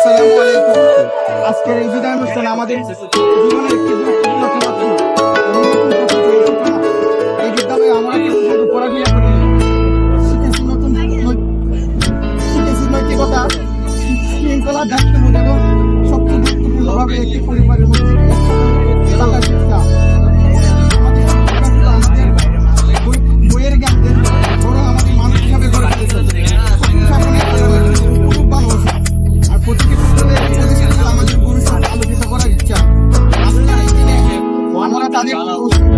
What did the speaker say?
আসসালামু আলাইকুম। আজকের এই ভিডিও অনুষ্ঠানে আমাদের জীবনের একটি 你咋了